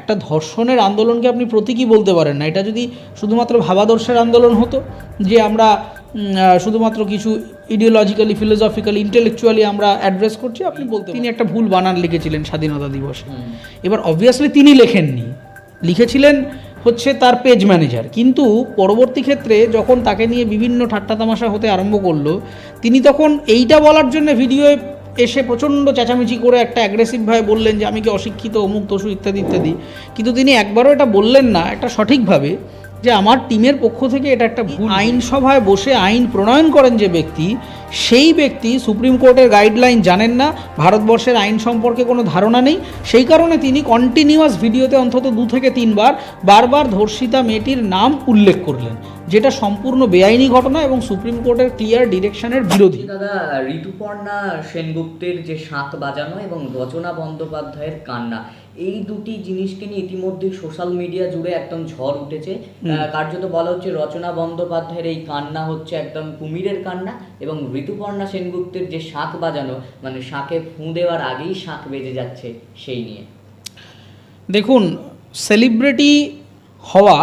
একটা ধর্ষণের আন্দোলনকে আপনি প্রতীকী বলতে পারেন না। এটা যদি শুধুমাত্র ভাবাদর্শের আন্দোলন হতো যে আমরা শুধুমাত্র কিছু ইডিওলজিক্যালি ফিলোসফিক্যালি ইন্টেলেকচুয়ালি আমরা অ্যাড্রেস করছি আপনি বলতে তিনি একটা ভুল বানান লিখেছিলেন স্বাধীনতা দিবসে। এবার অবভিয়াসলি তিনি লেখেননি। লিখেছিলেন হচ্ছে তার পেজ ম্যানেজার কিন্তু পরবর্তী ক্ষেত্রে যখন তাকে নিয়ে বিভিন্ন ঠাট্টা তামাশা হতে আরম্ভ করল তিনি তখন এইটা বলার জন্য ভিডিওয়ে এসে প্রচণ্ড চেঁচামেচি করে একটা অ্যাগ্রেসিভভাবে বললেন যে আমি কি অশিক্ষিত অমুক তসু ইত্যাদি ইত্যাদি। কিন্তু তিনি একবারও এটা বললেন না একটা সঠিকভাবে যে আমার টিমের পক্ষ থেকে এটা একটা ভুল আইনসভায় বসে আইন প্রণয়ন করেন যে ব্যক্তি সেই ব্যক্তি সুপ্রিম কোর্টের গাইডলাইন জানেন না, ভারতবর্ষের আইন সম্পর্কে কোনো ধারণা নেই, সেই কারণে তিনি কন্টিনিউয়াস ভিডিওতে অন্তত দু থেকে তিনবার বারবার ধর্ষিতা মেয়েটির নাম উল্লেখ করলেন, যেটা সম্পূর্ণ বেআইনি ঘটনা এবং সুপ্রিম কোর্টের ক্লিয়ার ডিরেকশনের বিরোধী। দাদা, ঋতুপর্ণা সেনগুপ্তের যে শাঁখ বাজানো এবং রচনা বন্দ্যোপাধ্যায়ের কান্না এই দুটি জিনিসকে নিয়ে ইতিমধ্যে সোশ্যাল মিডিয়া জুড়ে একদম ঝড় উঠেছে। কার্যত বলা হচ্ছে রচনা বন্দ্যোপাধ্যায়ের এই কান্না হচ্ছে একদম কুমিরের কান্না এবং ঋতুপর্ণা সেনগুপ্তের যে শাঁখ বাজানো মানে শাঁখে ফুঁ দেওয়ার আগেই শাঁখ বেজে যাচ্ছে সেই নিয়ে। দেখুন সেলিব্রিটি হওয়া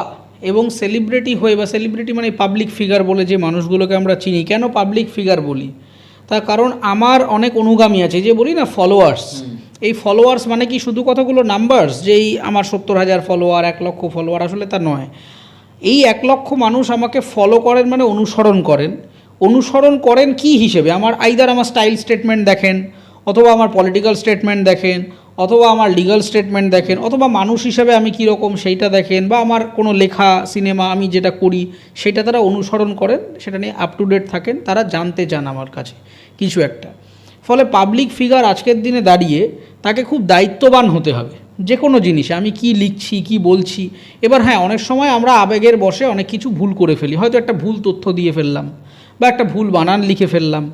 এবং সেলিব্রিটি হয়ে বা সেলিব্রিটি মানে পাবলিক ফিগার বলে যে মানুষগুলোকে আমরা চিনি কেন পাবলিক ফিগার বলি? তার কারণ আমার অনেক অনুগামী আছে যে বলি না ফলোয়ার্স এই ফলোয়ার্স মানে কি শুধু কতগুলো নাম্বারস যেই আমার সত্তর হাজার ফলোয়ার এক লক্ষ ফলোয়ার আসলে তা নয়। এই এক লক্ষ মানুষ আমাকে ফলো করেন মানে অনুসরণ করেন। অনুসরণ করেন কি হিসেবে? আমার আইদার আমার স্টাইল স্টেটমেন্ট দেখেন, অথবা আমার পলিটিক্যাল স্টেটমেন্ট দেখেন, অথবা আমার লিগাল স্টেটমেন্ট দেখেন, অথবা মানুষ হিসাবে আমি কীরকম সেইটা দেখেন, বা আমার কোনো লেখা সিনেমা আমি যেটা করি, সেটা তারা অনুসরণ করেন, সেটা নিয়ে আপ টু ডেট থাকেন, তারা জানতে চান আমার কাছে। কিছু একটা। ফলে পাবলিক ফিগার আজকের দিনে দাঁড়িয়ে তাকে খুব দায়িত্ববান হতে হবে। যে কোনো জিনিসে আমি কি লিখছি কি বলছি এবার হ্যাঁ অনেক সময় আমরা আবেগের বসে অনেক কিছু ভুল করে ফেলি। হয়তো একটা ভুল তথ্য দিয়ে ফেললাম বা একটা ভুল বানান লিখে ফেললাম।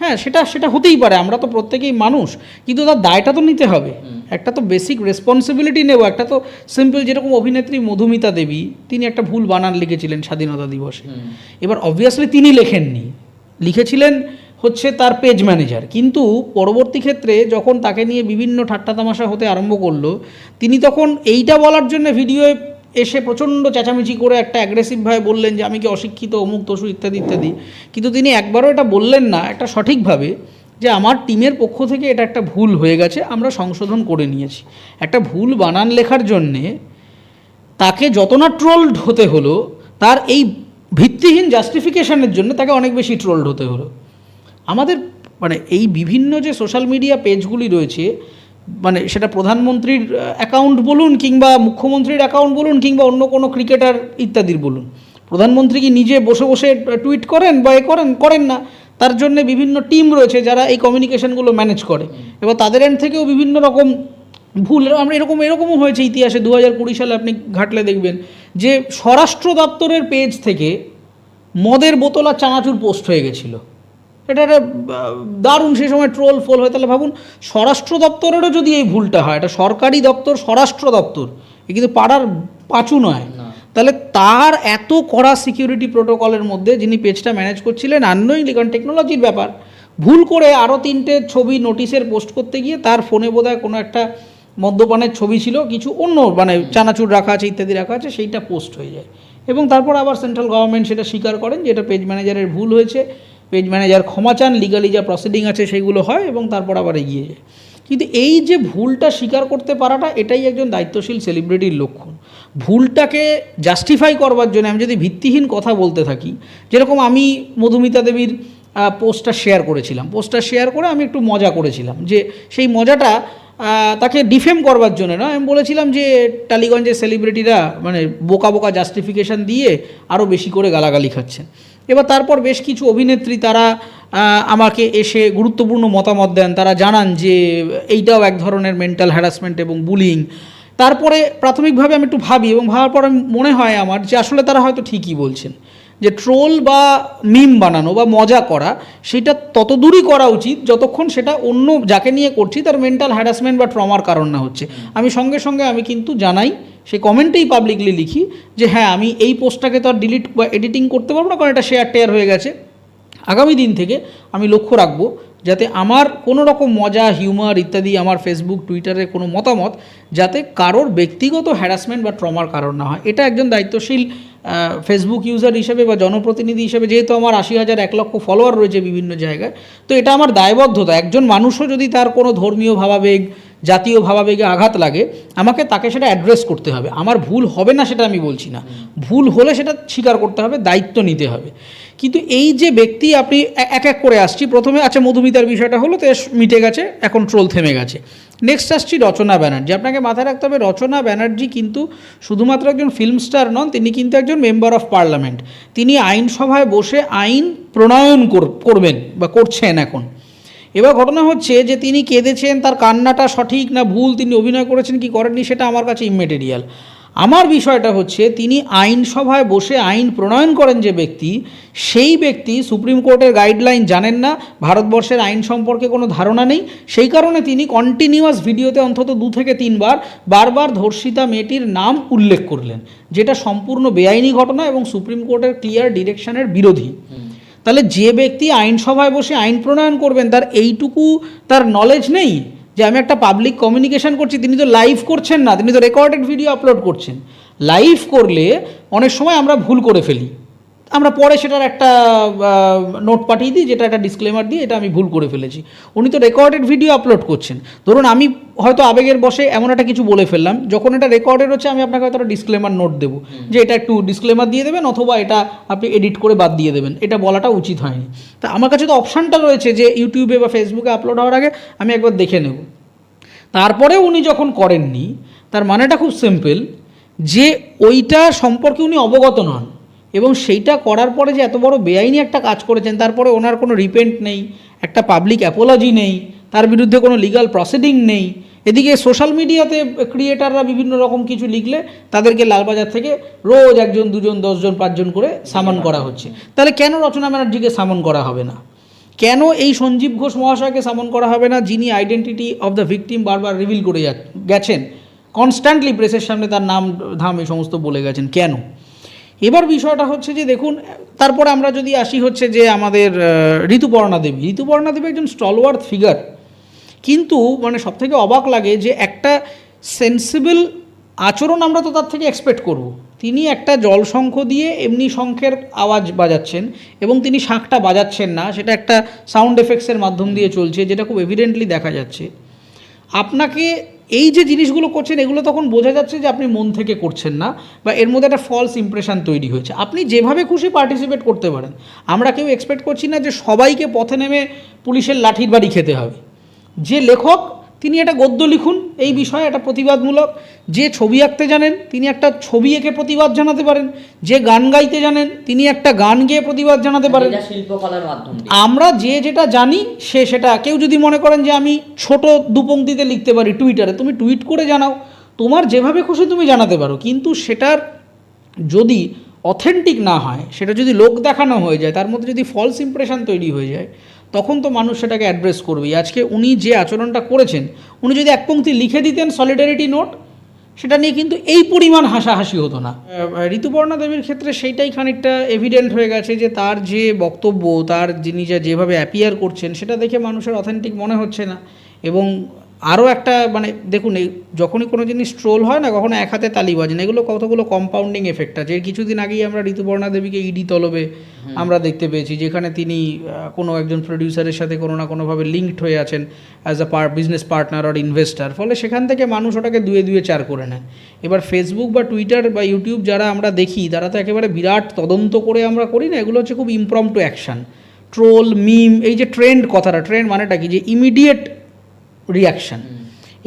হ্যাঁ সেটা সেটা হতেই পারে আমরা তো প্রত্যেকেই মানুষ কিন্তু তার দায়টা তো নিতে হবে। একটা তো বেসিক রেসপন্সিবিলিটি নেব একটা তো সিম্পল যেরকম অভিনেত্রী মধুমিতা দেবী তিনি একটা ভুল বানান লিখেছিলেন স্বাধীনতা দিবসে। এবার অবভিয়াসলি তিনি লেখেননি। লিখেছিলেন হচ্ছে তার পেজ ম্যানেজার কিন্তু পরবর্তী ক্ষেত্রে যখন তাকে নিয়ে বিভিন্ন ঠাট্টা তামাশা হতে আরম্ভ করল, তিনি তখন এইটা বলার জন্য ভিডিওয়ে এসে প্রচণ্ড চেঁচামেচি করে একটা অ্যাগ্রেসিভভাবে বললেন যে, আমি কি অশিক্ষিত, অমুক তসু ইত্যাদি ইত্যাদি। কিন্তু তিনি একবারও এটা বললেন না, একটা সঠিকভাবে যে, আমার টিমের পক্ষ থেকে এটা একটা ভুল হয়ে গেছে, আমরা সংশোধন করে নিয়েছি। একটা ভুল বানান লেখার জন্যে তাকে যত না ট্রোলড হতে হলো, তার এই ভিত্তিহীন জাস্টিফিকেশনের জন্য তাকে অনেক বেশি ট্রোলড হতে হলো। আমাদের মানে এই বিভিন্ন যে সোশ্যাল মিডিয়া পেজগুলি রয়েছে মানে সেটা প্রধানমন্ত্রীর অ্যাকাউন্ট বলুন কিংবা মুখ্যমন্ত্রীর অ্যাকাউন্ট বলুন কিংবা অন্য কোনো ক্রিকেটার ইত্যাদির বলুন। প্রধানমন্ত্রী কি নিজে বসে বসে টুইট করেন বা এ করেন? করেন না। তার জন্য বিভিন্ন টিম রয়েছে যারা এই কমিউনিকেশনগুলো ম্যানেজ করে। এবার তাদের এন্ড থেকেও বিভিন্ন রকম ভুল আমরা এরকম, এরকমও হয়েছে ইতিহাসে দু হাজার কুড়ি সালে আপনি ঘাটলে দেখবেন যে স্বরাষ্ট্র দপ্তরের পেজ থেকে মদের বোতল আর চানাচুর পোস্ট হয়ে গেছিল। এটা একটা দারুণ সে সময় ট্রোল ফোল হয়। তাহলে ভাবুন স্বরাষ্ট্র দপ্তরেরও যদি এই ভুলটা হয় এটা সরকারি দপ্তর স্বরাষ্ট্র দপ্তর এ কিন্তু পাড়ার পাঁচু নয়। তাহলে তার এত কড়া সিকিউরিটি প্রোটোকলের মধ্যে যিনি পেজটা ম্যানেজ করছিলেন আননোইংলি কারণ টেকনোলজির ব্যাপার ভুল করে আরও তিনটে ছবি নোটিশের পোস্ট করতে গিয়ে তার ফোনে বোধহয় কোনো একটা মদ্যপানের ছবি ছিল কিছু অন্য মানে চানাচুর রাখা আছে ইত্যাদি রাখা আছে সেইটা পোস্ট হয়ে যায়। এবং তারপর আবার সেন্ট্রাল গভর্নমেন্ট সেটা স্বীকার করেন যে এটা পেজ ম্যানেজারের ভুল হয়েছে। পেজ ম্যানেজার ক্ষমা চান লিগালি যা প্রসিডিং আছে সেইগুলো হয় এবং তারপর আবার এগিয়ে যায়। কিন্তু এই যে ভুলটা স্বীকার করতে পারাটা এটাই একজন দায়িত্বশীল সেলিব্রিটির লক্ষণ। ভুলটাকে জাস্টিফাই করবার জন্য আমি যদি ভিত্তিহীন কথা বলতে থাকি, যেরকম আমি মধুমিতা দেবীর পোস্টটা শেয়ার করেছিলাম। পোস্টটা শেয়ার করে আমি একটু মজা করেছিলাম যে সেই মজাটা তাকে ডিফেম করবার জন্য না আমি বলেছিলাম যে টালিগঞ্জের সেলিব্রিটিরা মানে বোকা বোকা জাস্টিফিকেশান দিয়ে আরও বেশি করে গালাগালি খাচ্ছেন। এবার তারপর বেশ কিছু অভিনেত্রী তারা আমাকে এসে গুরুত্বপূর্ণ মতামত দেন। তারা জানান যে, এইটাও এক ধরনের মেন্টাল হ্যারাসমেন্ট এবং বুলিং তারপরে প্রাথমিকভাবে আমি একটু ভাবি এবং ভাবার পর মনে হয় আমার যে আসলে তারা হয়তো ঠিকই বলছেন। যে ট্রোল বা মিম বানানো বা মজা করা সেটা তত দূরই করা উচিত যতক্ষণ সেটা অন্য যাকে নিয়ে করছি তার মেন্টাল হ্যারাসমেন্ট বা ট্রমার কারণ না হচ্ছে। আমি সঙ্গে সঙ্গে আমি কিন্তু জানাই সে কমেন্টেই পাবলিকলি লিখি যে হ্যাঁ আমি এই পোস্টটাকে তো আর ডিলিট বা এডিটিং করতে পারব না কারণ এটা শেয়ার টেয়ার হয়ে গেছে। আগামী দিন থেকে আমি লক্ষ্য রাখব যাতে আমার কোনো রকম মজা হিউমার ইত্যাদি আমার ফেসবুক টুইটারে কোনো মতামত যাতে কারোর ব্যক্তিগত হ্যারাসমেন্ট বা ট্রমার কারণ না হয়। এটা একজন দায়িত্বশীল ফেসবুক ইউজার হিসেবে বা জনপ্রতিনিধি হিসেবে যেহেতু আমার আশি হাজার, এক লক্ষ ফলোয়ার রয়েছে বিভিন্ন জায়গায়, তো এটা আমার দায়বদ্ধতা। একজন মানুষও যদি তার কোনো ধর্মীয় ভাবাবেগ, জাতীয় ভাবাবেগে আঘাত লাগে, আমাকে তাকে সেটা অ্যাড্রেস করতে হবে। আমার ভুল হবে না সেটা আমি বলছি না। ভুল হলে সেটা স্বীকার করতে হবে, দায়িত্ব নিতে হবে। কিন্তু এই যে ব্যক্তি আপনি এক এক করে আসছি, প্রথমে আচ্ছা মধুমিতার বিষয়টা হলো তো মিটে গেছে, এখন ট্রোল থেমে গেছে। নেক্সট আসছি রচনা ব্যানার্জি। আপনাকে মাথায় রাখতে হবে, রচনা ব্যানার্জি কিন্তু শুধুমাত্র একজন ফিল্ম স্টার নন, তিনি কিন্তু একজন মেম্বার অফ পার্লামেন্ট তিনি আইনসভায় বসে আইন প্রণয়ন কর- করবেন বা করছেন এখন। এবার ঘটনা হচ্ছে যে তিনি কেঁদেছেন, তার কান্নাটা সঠিক না ভুল, তিনি অভিনয় করেছেন, কি করেননি সেটা আমার কাছে ইমেটেরিয়াল আমার বিষয়টা হচ্ছে, তিনি আইনসভায় বসে আইন প্রণয়ন করেন যে ব্যক্তি, সেই ব্যক্তি সুপ্রিম কোর্টের গাইডলাইন জানেন না, ভারতবর্ষের আইন সম্পর্কে কোনো ধারণা নেই, সেই কারণে তিনি কন্টিনিউয়াস ভিডিওতে অন্তত দু থেকে তিনবার বারবার ধর্ষিতা মেয়েটির নাম উল্লেখ করলেন, যেটা সম্পূর্ণ বেআইনি ঘটনা এবং সুপ্রিম কোর্টের ক্লিয়ার ডিরেকশনের বিরোধী। তাহলে যে ব্যক্তি আইনসভায় বসে আইন প্রণয়ন করবেন, তার এইটুকু তার নলেজ নেই? যে আমি একটা পাবলিক কমিউনিকেশন করছি, তিনি তো লাইভ করছেন না, তিনি তো রেকর্ডেড ভিডিও আপলোড করছেন। লাইভ করলে অনেক সময় আমরা ভুল করে ফেলি। আমরা পরে সেটার একটা নোট পাঠিয়ে দিই যেটা একটা ডিসক্লেমার দিয়ে এটা আমি ভুল করে ফেলেছি। উনি তো রেকর্ডেড ভিডিও আপলোড করছেন। ধরুন আমি হয়তো আবেগের বসে এমন একটা কিছু বলে ফেললাম যখন এটা রেকর্ডেড হচ্ছে আমি আপনাকে হয়তো একটা ডিসক্লেমার নোট দেবো যে এটা একটু ডিসক্লেমার দিয়ে দেবেন অথবা এটা আপনি এডিট করে বাদ দিয়ে দেবেন। এটা বলাটা উচিত হয়নি। তা আমার কাছে তো অপশানটা রয়েছে যে ইউটিউবে বা ফেসবুকে আপলোড হওয়ার আগে আমি একবার দেখে নেব। তারপরে উনি যখন করেননি তার মানেটা খুব সিম্পল যে ওইটা সম্পর্কে উনি অবগত নন। এবং সেইটা করার পরে যে এত বড় বেআইনি একটা কাজ করেছেন, তারপরে ওনার কোনো রিপেন্ট নেই, একটা পাবলিক অ্যাপোলজি নেই, তার বিরুদ্ধে কোনো লিগাল প্রসিডিং নেই, এদিকে সোশ্যাল মিডিয়াতে ক্রিয়েটাররা বিভিন্ন রকম কিছু লিখলে তাদেরকে লালবাজার থেকে রোজ একজন, দুজন, দশজন, পাঁচজন করে সামন করা হচ্ছে। তাহলে কেন রচনা ব্যানার্জিকে সামন করা হবে না? কেন এই সঞ্জীব ঘোষ মহাশয়কে সামন করা হবে না, যিনি আইডেন্টিটি অফ দ্য ভিকটিম বারবার রিভিল করে গেছেন। কনস্ট্যান্টলি প্রেসের সামনে তার নাম, ধাম এই সমস্ত বলে গেছেন। কেন? এবার বিষয়টা হচ্ছে যে দেখুন, তারপরে আমরা যদি আসি হচ্ছে যে আমাদের ঋতুপর্ণা দেবী। ঋতুপর্ণা দেবী একজন স্টলওয়ার্থ ফিগার কিন্তু মানে সব থেকে অবাক লাগে যে একটা সেন্সিবল আচরণ আমরা তো তার থেকে এক্সপেক্ট করব। তিনি একটা জল শঙ্খ দিয়ে এমনি শঙ্খের আওয়াজ বাজাচ্ছেন এবং তিনি শাঁখটা বাজাচ্ছেন না, সেটা একটা সাউন্ড এফেক্টসের মাধ্যম দিয়ে চলছে, যেটা খুব এভিডেন্টলি দেখা যাচ্ছে। আপনাকে এই যে জিনিসগুলো করছেন, এগুলো তখন বোঝা যাচ্ছে যে আপনি মন থেকে করছেন না বা এর মধ্যে একটা ফলস ইমপ্রেশন তৈরি হয়েছে। আপনি যেভাবে খুশি পার্টিসিপেট করতে পারেন। আমরা কেউ এক্সপেক্ট করছি না যে সবাইকে পথে নেমে পুলিশের লাঠির বাড়ি খেতে হবে। যে লেখক তিনি একটা গদ্য লিখুন এই বিষয়ে একটা প্রতিবাদমূলক। যে ছবি আঁকতে জানেন তিনি একটা ছবি এঁকে প্রতিবাদ জানাতে পারেন। যে গান গাইতে জানেন তিনি একটা গান গেয়ে প্রতিবাদ জানাতে পারেন। শিল্পকলার মাধ্যম আমরা যে যেটা জানি সে সেটা। কেউ যদি মনে করেন যে আমি ছোট দুপংক্তিতে লিখতে পারি টুইটারে তুমি টুইট করে জানাও। তোমার যেভাবে খুশি তুমি জানাতে পারো। কিন্তু সেটার যদি অথেন্টিক না হয় সেটা যদি লোক দেখানো হয়ে যায় তার মধ্যে যদি ফলস ইমপ্রেশন তৈরি হয়ে যায় তখন তো মানুষ সেটাকে অ্যাড্রেস করবে। আজকে উনি যে আচরণটা করেছেন, উনি যদি এক পংক্তি লিখে দিতেন সলিডারিটি নোট সেটা নিয়ে কিন্তু এই পরিমাণ হাসাহাসি হতো না। ঋতুপর্ণা দেবীর ক্ষেত্রে সেইটাই খানিকটা এভিডেন্ট হয়ে গেছে যে তার যে বক্তব্য, তার যিনি যা যেভাবে অ্যাপিয়ার করছেন, সেটা দেখে মানুষের অথেন্টিক মনে হচ্ছে না। এবং আরও একটা মানে দেখুন এই যখনই কোনো জিনিস ট্রোল হয় না কখনো এক হাতে তালি বাজে না। এগুলো কতগুলো কম্পাউন্ডিং এফেক্ট আছে। এর কিছুদিন আগেই আমরা ঋতুপর্ণা দেবীকে ইডি তলবে আমরা দেখতে পেয়েছি যেখানে তিনি কোনো একজন প্রডিউসারের সাথে কোনো না কোনোভাবে লিঙ্কড হয়ে আছেন as a per business partner R investor ফলে সেখান থেকে মানুষ ওটাকে দুয়ে দুয়ে চার করে নেয়। এবার ফেসবুক বা টুইটার বা ইউটিউব যারা আমরা দেখি তারা তো একেবারে বিরাট তদন্ত করে আমরা করি না। এগুলো হচ্ছে খুব impromptu action troll meme এই যে ট্রেন্ড কথাটা ট্রেন্ড মানেটা কি? যে ইমিডিয়েট রিয়াকশান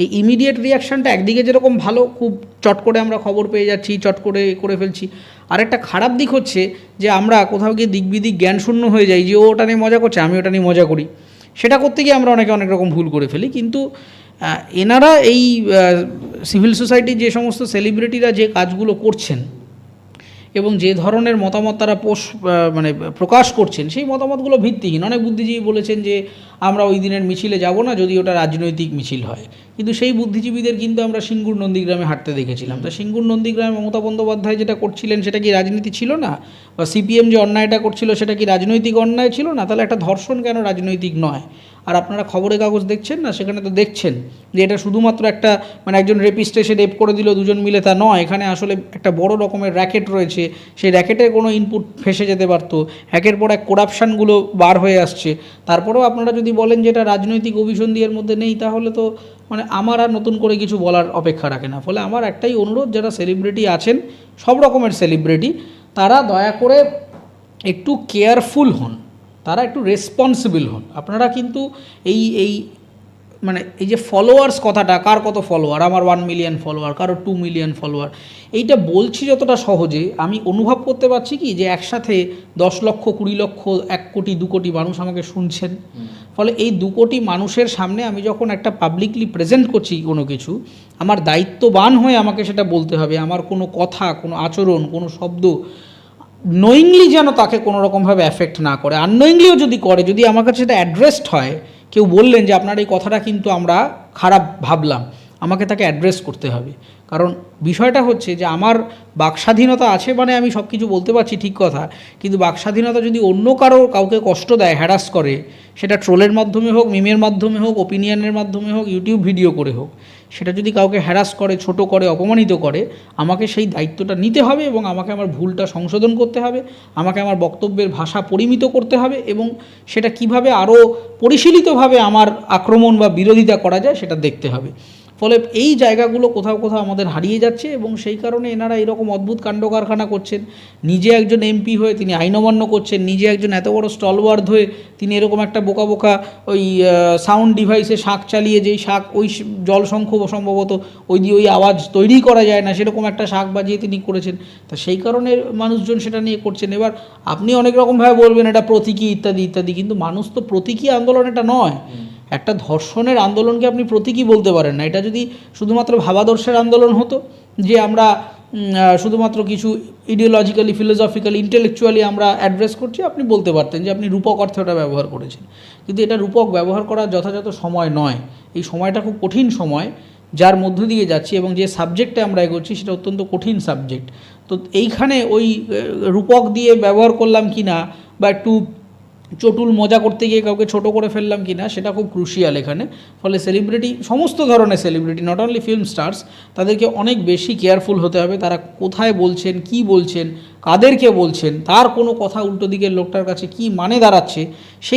এই ইমিডিয়েট রিয়াকশানটা একদিকে যেরকম ভালো, খুব চট করে আমরা খবর পেয়ে যাচ্ছি, চট করে করে ফেলছি। আর একটা খারাপ দিক হচ্ছে যে আমরা কোথাও গিয়ে দিক বিদিক জ্ঞান শূন্য হয়ে যাই যে ওটা নিয়ে মজা করছে, আমি ওটা নিয়ে মজা করি। সেটা করতে গিয়ে আমরা অনেকে অনেক রকম ভুল করে ফেলি। কিন্তু এনারা এই সিভিল সোসাইটির যে সমস্ত সেলিব্রিটিরা যে কাজগুলো করছেন এবং যে ধরনের মতামত তারা পোষ মানে প্রকাশ করছেন, সেই মতামতগুলো ভিত্তিহীন। অনেক বুদ্ধিজীবী বলেছেন যে, আমরা ওই দিনের মিছিলে যাব না যদি ওটা রাজনৈতিক মিছিল হয়। কিন্তু সেই বুদ্ধিজীবীদের কিন্তু আমরা সিঙ্গুর নন্দীগ্রামে হাঁটতে দেখেছিলাম। তা সিঙ্গুর নন্দীগ্রামে মমতা বন্দ্যোপাধ্যায় যেটা করছিলেন, সেটা কি রাজনীতি ছিল না? বা সিপিএম যে অন্যায়টা করছিল, সেটা কি রাজনৈতিক অন্যায় ছিল না? তাহলে একটা ধর্ষণ কেন রাজনৈতিক নয়? আর আপনারা খবরের কাগজ দেখছেন না? সেখানে তো দেখছেন যে এটা শুধুমাত্র একটা মানে একজন রেপিস্ট এসে রেপ করে দিল দুজন মিলে, তা নয়। এখানে আসলে একটা বড় রকমের র্যাকেট রয়েছে। সেই র্যাকেটের কোনো ইনপুট ফেসে যেতে পারতো। একের পর এক করাপশানগুলো বার হয়ে আসছে। তারপরেও আপনারা যদি বলেন যে এটা রাজনৈতিক অভিসন্ধি এর মধ্যে নেই, তাহলে তো মানে আমার আর নতুন করে কিছু বলার অপেক্ষা রাখে না। ফলে আমার একটাই অনুরোধ, যারা সেলিব্রিটি আছেন, সব রকমের সেলিব্রিটি তারা দয়া করে একটু কেয়ারফুল হন। তারা একটু রেসপন্সিবল হন। আপনারা কিন্তু এই এই মানে এই যে ফলোয়ার্স কথাটা কার কত ফলোয়ার আমার ওয়ান মিলিয়ন ফলোয়ার কারও টু মিলিয়ন ফলোয়ার এইটা বলছি যতটা সহজে আমি অনুভব করতে পারছি কি যে একসাথে দশ লক্ষ কুড়ি লক্ষ এক কোটি দু কোটি মানুষ আমাকে শুনছেন। ফলে এই দু কোটি মানুষের সামনে আমি যখন একটা পাবলিকলি প্রেজেন্ট করছি কোনো কিছু আমার দায়িত্ববান হয়ে আমাকে সেটা বলতে হবে। আমার কোনো কথা কোনো আচরণ কোনো শব্দ নোয়িংলি যেন তাকে কোনো রকমভাবে অ্যাফেক্ট না করে আননোয়িংলিও যদি করে, যদি আমার কাছে সেটা অ্যাড্রেসড হয়, কেউ বললেন যে আপনার এই কথাটা কিন্তু আমরা খারাপ ভাবলাম, আমাকে তাকে অ্যাড্রেস করতে হবে। কারণ বিষয়টা হচ্ছে যে আমার বাকস্বাধীনতা আছে মানে আমি সব কিছু বলতে পারছি ঠিক কথা, কিন্তু বাকস্বাধীনতা যদি অন্য কারও কাউকে কষ্ট দেয় হ্যারাস করে, সেটা ট্রোলের মাধ্যমে হোক মিমের মাধ্যমে হোক ওপিনিয়নের মাধ্যমে হোক ইউটিউব ভিডিও করে হোক সেটা যদি কাউকে হ্যারাস করে, ছোট করে, অপমানিত করে, আমাকে সেই দায়িত্বটা নিতে হবে এবং আমাকে আমার ভুলটা সংশোধন করতে হবে, আমাকে আমার বক্তব্যের ভাষা পরিমিত করতে হবে এবং সেটা কীভাবে আরও পরিশীলিতভাবে আমার আক্রমণ বা বিরোধিতা করা যায় সেটা দেখতে হবে। ফলে এই জায়গাগুলো কোথাও কোথাও আমাদের হারিয়ে যাচ্ছে এবং সেই কারণে এনারা এরকম অদ্ভুত কাণ্ড কারখানা করছেন। নিজে একজন এমপি হয়ে তিনি আইন অমান্য করছেন, নিজে একজন এত বড় স্টলওয়ার্ড হয়ে তিনি এরকম একটা বোকা বোকা ওই সাউন্ড ডিভাইসে শাঁখ চালিয়ে যেই শাঁখ ওই জলশঙ্খ সম্ভবত ওই দিয়ে ওই আওয়াজ তৈরি করা যায় না, সেরকম একটা শাঁখ বাজিয়ে তিনি করেছেন। তা সেই কারণে মানুষজন সেটা নিয়ে করছেন। এবার আপনি অনেক রকমভাবে বলবেন এটা প্রতীকী ইত্যাদি ইত্যাদি, কিন্তু মানুষ তো প্রতীকী আন্দোলন এটা নয়। একটা ধর্ষণের আন্দোলনকে আপনি প্রতীকী বলতে পারেন না। এটা যদি শুধুমাত্র ভাবাদর্শের আন্দোলন হতো, যে আমরা শুধুমাত্র কিছু ইডিওলজিক্যালি ফিলোসফিক্যালি ইন্টেলেকচুয়ালি আমরা অ্যাড্রেস করছি, আপনি বলতে পারতেন যে আপনি রূপক অর্থে ওটা ব্যবহার করেছেন। কিন্তু এটা রূপক ব্যবহার করার যথাযথ সময় নয়। এই সময়টা খুব কঠিন সময়, যার মধ্য দিয়ে যাচ্ছি এবং যে সাবজেক্টে আমরা এগোচ্ছি সেটা অত্যন্ত কঠিন সাবজেক্ট তো এইখানে ওই রূপক দিয়ে ব্যবহার করলাম কি না বা একটু চটুল মজা করতে গিয়ে কাউকে ছোট করে ফেললাম কি না সেটা খুব ক্রুশিয়াল এখানে। ফলে সেলিব্রিটি সমস্ত ধরনের celebrity not only film stars তাদেরকে অনেক বেশি কেয়ারফুল হতে হবে। তারা কোথায় বলছেন, কি বলছেন, কাদেরকে বলছেন, তার কোনো কথা উল্টো দিকের লোকটার কাছে কি মানে দাঁড়াচ্ছে, সেই